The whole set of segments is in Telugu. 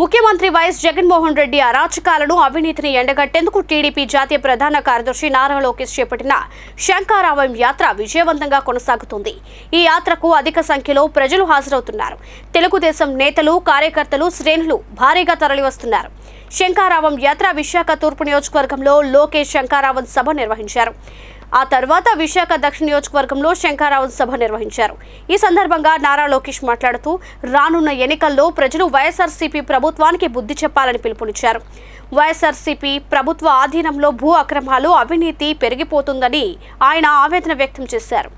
ముఖ్యమంత్రి వైఎస్ జగన్మోహన్ రెడ్డి అరాచకాలను అవినీతిని ఎండగట్టేందుకు టీడీపీ జాతీయ ప్రధాన కార్యదర్శి నారా లోకేష్ చేపట్టిన శంకారావం యాత్ర విజయవంతంగా కొనసాగుతుంది. ఈ యాత్రకు అధిక సంఖ్యలో ప్రజలు హాజరవుతున్నారు. తెలుగుదేశం నేతలు కార్యకర్తలు శ్రేణులు భారీగా తరలివస్తున్నారు. శంకారావం యాత్ర విశాఖ తూర్పు నియోజకవర్గంలో లోకేష్ శంకారావం సభ నిర్వహించారు. ఆ తర్వాత విశాఖ దక్షిణ నియోజకవర్గంలో శంకారావు సభ నిర్వహించారు. ఈ సందర్భంగా నారా లోకేష్ మాట్లాడుతూ రానున్న ఎన్నికల్లో ప్రజలు వైఎస్ఆర్సీపీ ప్రభుత్వానికి బుద్ధి చెప్పాలని పిలుపునిచ్చారు. వైఎస్ఆర్సీపీ ప్రభుత్వ ఆధీనంలో భూ అక్రమాలు అవినీతి పెరిగిపోతుందని ఆయన ఆవేదన వ్యక్తం చేశారు.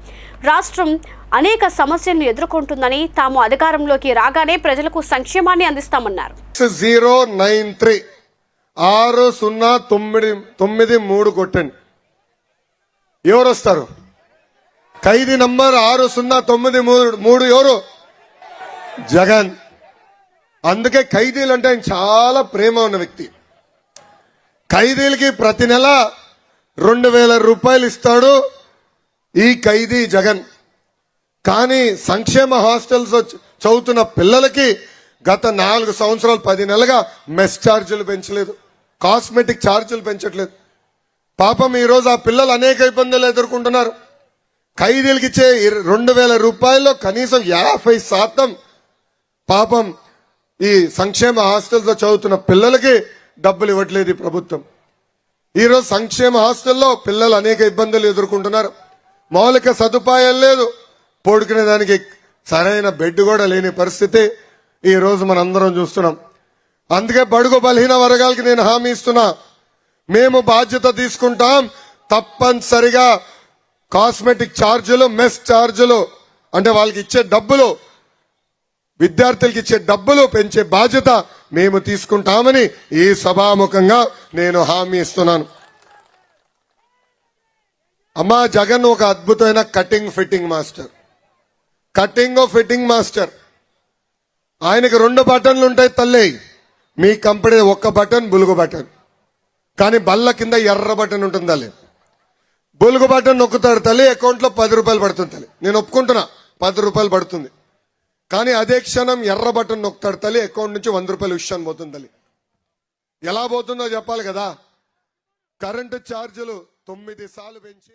రాష్ట్రం అనేక సమస్యలను ఎదుర్కొంటుందని తాము అధికారంలోకి రాగానే ప్రజలకు సంక్షేమాన్ని అందిస్తామన్నారు. జీరో నైన్ త్రీ ఆరు సున్నా తొమ్మిది తొమ్మిది మూడు కొట్టండి. ఎవరు వస్తారు ఖైదీ నంబర్ ఆరు సున్నా తొమ్మిది మూడు మూడు ఎవరు? జగన్. అందుకే ఖైదీలు అంటే ఆయన చాలా ప్రేమ ఉన్న వ్యక్తి. ఖైదీలకి ప్రతి నెల రెండు వేల రూపాయలు ఇస్తాడు ఈ ఖైదీ జగన్. కానీ సంక్షేమ హాస్టల్స్ వచ్చి- చదువుతున్న పిల్లలకి గత నాలుగు సంవత్సరాలు పది నెలలుగా మెస్ ఛార్జీలు పెంచలేదు. కాస్మెటిక్ ఛార్జీలు పెంచట్లేదు. పాపం ఈరోజు ఆ పిల్లలు అనేక ఇబ్బందులు ఎదుర్కొంటున్నారు. ఖైదీలకు ఇచ్చే రెండు వేల రూపాయల్లో కనీసం యాభై శాతం పాపం ఈ సంక్షేమ హాస్టల్తో చదువుతున్న పిల్లలకి డబ్బులు ఇవ్వట్లేదు ఈ ప్రభుత్వం. ఈరోజు సంక్షేమ హాస్టల్లో పిల్లలు అనేక ఇబ్బందులు ఎదుర్కొంటున్నారు. మౌలిక సదుపాయాలు లేదు. పోడుకునే దానికి సరైన బెడ్ కూడా లేని పరిస్థితి ఈరోజు మనందరం చూస్తున్నాం. అందుకే బడుగు బలహీన వర్గాలకి నేను హామీ ఇస్తున్నా. మేము బాధ్యత తీసుకుంటాం తప్పనిసరిగా కాస్మెటిక్ ఛార్జీలు మెస్ ఛార్జీలు అంటే వాళ్ళకి ఇచ్చే డబ్బులు విద్యార్థులకి ఇచ్చే డబ్బులు పెంచే బాధ్యత మేము తీసుకుంటామని ఈ సభాముఖంగా నేను హామీ ఇస్తున్నాను. అమ్మా జగన్ ఒక అద్భుతమైన cutting fitting master. Cutting fitting master. ఆయనకి రెండు బటన్లు ఉంటాయి తల్లి. మీ కంపెనీ ఒక్క బటన్ బులుగు బటన్. కానీ బల్ల కింద ఎర్ర బటన్ ఉంటుంది తల్లి. బొలుగు బటన్ నొక్కుతాడు తల్లి అకౌంట్లో పది రూపాయలు పడుతుంది తల్లి. నేను ఒప్పుకుంటున్నా పది రూపాయలు పడుతుంది. కానీ అదే క్షణం ఎర్ర బటన్ నొక్కుతాడు తల్లి అకౌంట్ నుంచి వంద రూపాయలు విషయాన్ని పోతుంది తల్లి. ఎలా పోతుందో చెప్పాలి కదా? కరెంటు ఛార్జీలు తొమ్మిది సార్లు పెంచి